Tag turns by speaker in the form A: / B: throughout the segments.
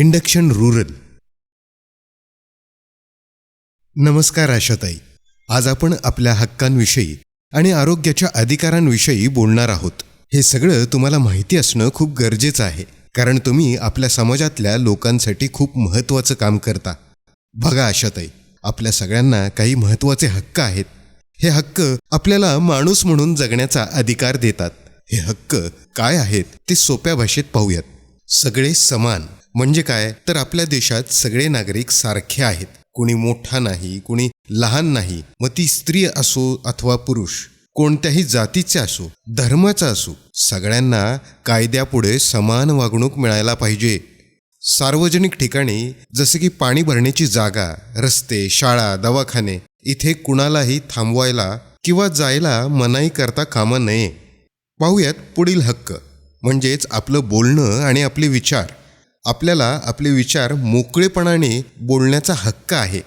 A: Induction rural. नमस्कार आशाताई. आज आपण आपल्या हक्कांविषयी आणि आरोग्याच्या अधिकारांविषयी बोलणार आहोत. हे सगळं तुम्हाला माहिती असणं खूप गरजेचं आहे कारण तुम्ही आपल्या समाजातल्या लोकांसाठी खूप महत्त्वाचं काम करता. बघा आशाताई आपल्या सगळ्यांना काही महत्त्वाचे हक्क आहेत. हे हक्क आपल्याला माणूस म्हणून जगण्याचा अधिकार देतात. हे हक्क काय आहेत ते सोप्या भाषेत पाहूयात. सगळे समान. म्हणजे काय? तर आपल्या देशात सगळे नागरिक सारखे आहेत. कुणी मोठा नाही कुणी लहान नाही. मग ती स्त्री असो अथवा पुरुष कोणत्याही जातीचे असो धर्माचा असो सगळ्यांना कायद्यापुढे समान वागणूक मिळायला पाहिजे. सार्वजनिक ठिकाणी जसे की पाणी भरण्याची जागा रस्ते शाळा दवाखाने इथे कुणालाही थांबवायला किंवा जायला मनाई करता कामा नये. पाहूयात पुढील हक्क म्हणजेच आपलं बोलणं आणि आपले विचार. आपल्याला आपले विचार मोकळेपणाने बोलण्याचा हक्क आहे.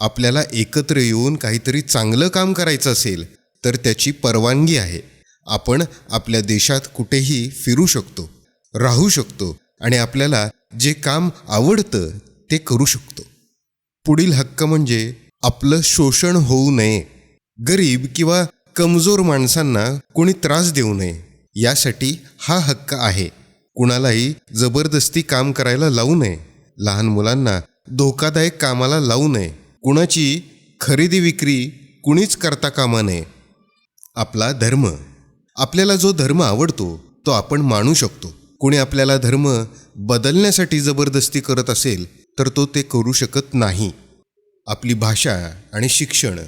A: आपल्याला एकत्र येऊन काहीतरी चांगलं काम करायचं असेल तर त्याची परवानगी आहे. आपण आपल्या देशात कुठेही फिरू शकतो राहू शकतो आणि आपल्याला जे काम आवडतं ते करू शकतो. पुढील हक्क म्हणजे आपलं शोषण होऊ नये. गरीब किंवा कमजोर माणसांना कोणी त्रास देऊ नये यासाठी हा हक्क आहे. कुणालाही जबरदस्ती काम करायला लावू नये. लहान मुलांना धोकादायक कामाला लावू नये. कुणाची खरेदी विक्री कुणीच करता कामा नये. आपला धर्म. आपल्याला जो धर्म आवडतो तो आपण मानू शकतो. कोणी आपल्याला धर्म बदलण्यासाठी जबरदस्ती करत असेल तर तो ते करू शकत नाही. आपली भाषा आणि शिक्षण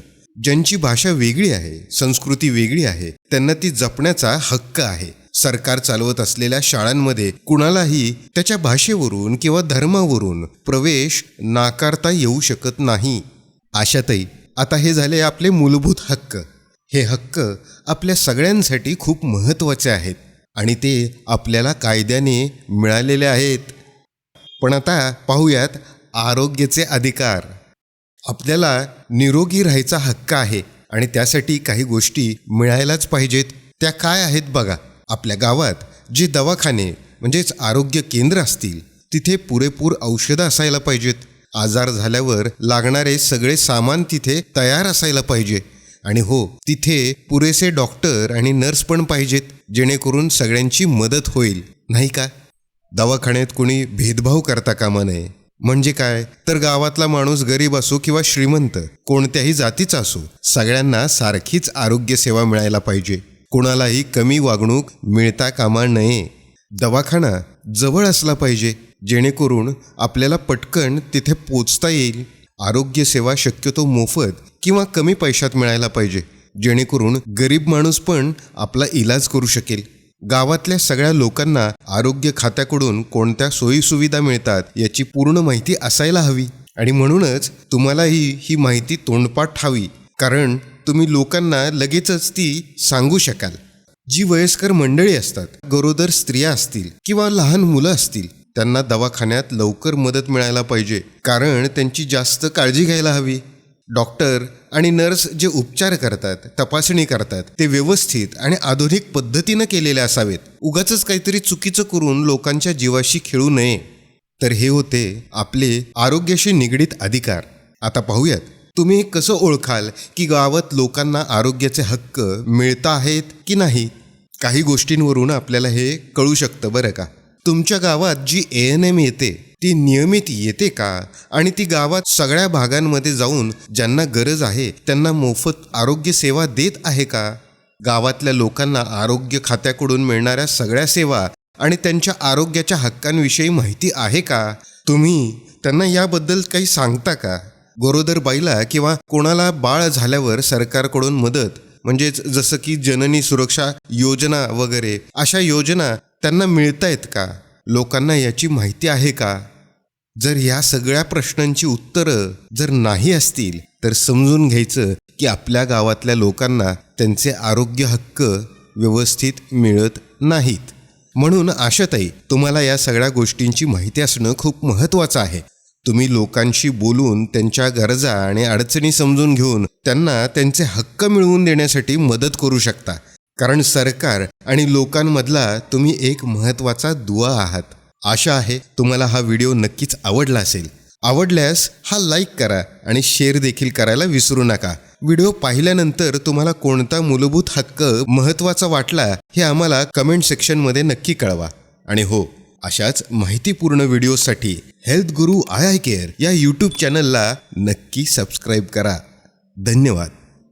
A: ज्यांची भाषा वेगळी आहे संस्कृती वेगळी आहे त्यांना ती जपण्याचा हक्क आहे. सरकार चालवत असलेल्या शाळांमध्ये कुणालाही त्याच्या भाषेवरून किंवा धर्मावरून प्रवेश नाकारता येऊ शकत नाही. आशातही आता हे झाले आपले मूलभूत हक्क. हे हक्क आपल्या सगळ्यांसाठी खूप महत्त्वाचे आहेत आणि ते आपल्याला कायद्याने मिळालेले आहेत. पण आता पाहूयात आरोग्याचे अधिकार. आपल्याला निरोगी राहायचा हक्क आहे आणि त्यासाठी काही गोष्टी मिळायलाच पाहिजेत. त्या काय आहेत बघा. आपल्या गावात जे दवाखाने म्हणजेच आरोग्य केंद्र असतील तिथे पुरेपूर औषधं असायला पाहिजेत. आजार झाल्यावर लागणारे सगळे सामान तिथे तयार असायला पाहिजे. आणि हो तिथे पुरेसे डॉक्टर आणि नर्स पण पाहिजेत जेणेकरून सगळ्यांची मदत होईल. नाही का? दवाखान्यात कोणी भेदभाव करता कामा नये. म्हणजे काय? तर गावातला माणूस गरीब असो किंवा श्रीमंत कोणत्याही जातीचा असो सगळ्यांना सारखीच आरोग्य सेवा मिळायला पाहिजे. कोणालाही कमी वागणूक मिळता कामा नये. दवाखाना जवळ असला पाहिजे जेणेकरून आपल्याला पटकन तिथे पोचता येईल. आरोग्यसेवा शक्यतो मोफत किंवा कमी पैशात मिळायला पाहिजे जेणेकरून गरीब माणूस पण आपला इलाज करू शकेल. गावातल्या सगळ्या लोकांना आरोग्य खात्याकडून कोणत्या सोयीसुविधा मिळतात याची पूर्ण माहिती असायला हवी. आणि म्हणूनच तुम्हालाही ही माहिती तोंडपाठ हवी कारण तुम्ही लोकांना लगेचच ती सांगू शकाल. जी वयस्कर मंडळी असतात गरोदर स्त्रिया असतील किंवा लहान मुलं असतील त्यांना दवाखान्यात लवकर मदत मिळायला पाहिजे कारण त्यांची जास्त काळजी घ्यायला हवी. डॉक्टर आणि नर्स जे उपचार करतात तपासणी करतात ते व्यवस्थित आणि आधुनिक पद्धतीनं केलेले असावेत. उगाच काहीतरी चुकीचं करून लोकांच्या जीवाशी खेळू नये. तर हे होते आपले आरोग्याशी निगडीत अधिकार. आता पाहूयात. तुम्ही कसं ओळखाल की गावात लोकांना आरोग्याचे हक्क मिळत आहेत की नाही? काही गोष्टींवरून आपल्याला हे कळू शकतं बरं का. तुमच्या गावात जी ए एन एम येते ती नियमित येते का? आणि ती गावात सगळ्या भागांमध्ये जाऊन ज्यांना गरज आहे त्यांना मोफत आरोग्य सेवा देत आहे का? गावातल्या लोकांना आरोग्य खात्याकडून मिळणाऱ्या सगळ्या सेवा आणि त्यांच्या आरोग्याच्या हक्कांविषयी माहिती आहे का? तुम्ही त्यांना याबद्दल काही सांगता का? गरोदर बाईला किंवा कोणाला बाळ झाल्यावर सरकारकडून मदत म्हणजेच जसं की जननी सुरक्षा योजना वगैरे अशा योजना त्यांना मिळतायत का? लोकांना याची माहिती आहे का? जर या सगळ्या प्रश्नांची उत्तरं जर नाही असतील तर समजून घ्यायचं की आपल्या गावातल्या लोकांना त्यांचे आरोग्य हक्क व्यवस्थित मिळत नाहीत. म्हणून आशाताई तुम्हाला या सगळ्या गोष्टींची माहिती असणं खूप महत्त्वाचं आहे. तुम्ही लोकांशी बोलून त्यांच्या गरजा आणि अडचणी समजून घेऊन त्यांना त्यांचे हक्क मिळवून देण्यासाठी मदत करू शकता. कारण सरकार आणि लोकांमधला तुम्ही एक महत्त्वाचा दुवा आहात. आशा आहे तुम्हाला हा व्हिडिओ नक्कीच आवडला असेल. आवडल्यास हा लाईक करा आणि शेअर देखील करायला विसरू नका. व्हिडिओ पाहिल्यानंतर तुम्हाला कोणता मूलभूत हक्क महत्त्वाचा वाटला हे आम्हाला कमेंट सेक्शनमध्ये नक्की कळवा. आणि हो अशाच माहितीपूर्ण व्हिडिओसाठी health Guru eye eye care या यूट्यूब चॅनलला नक्की सबस्क्राईब करा. धन्यवाद.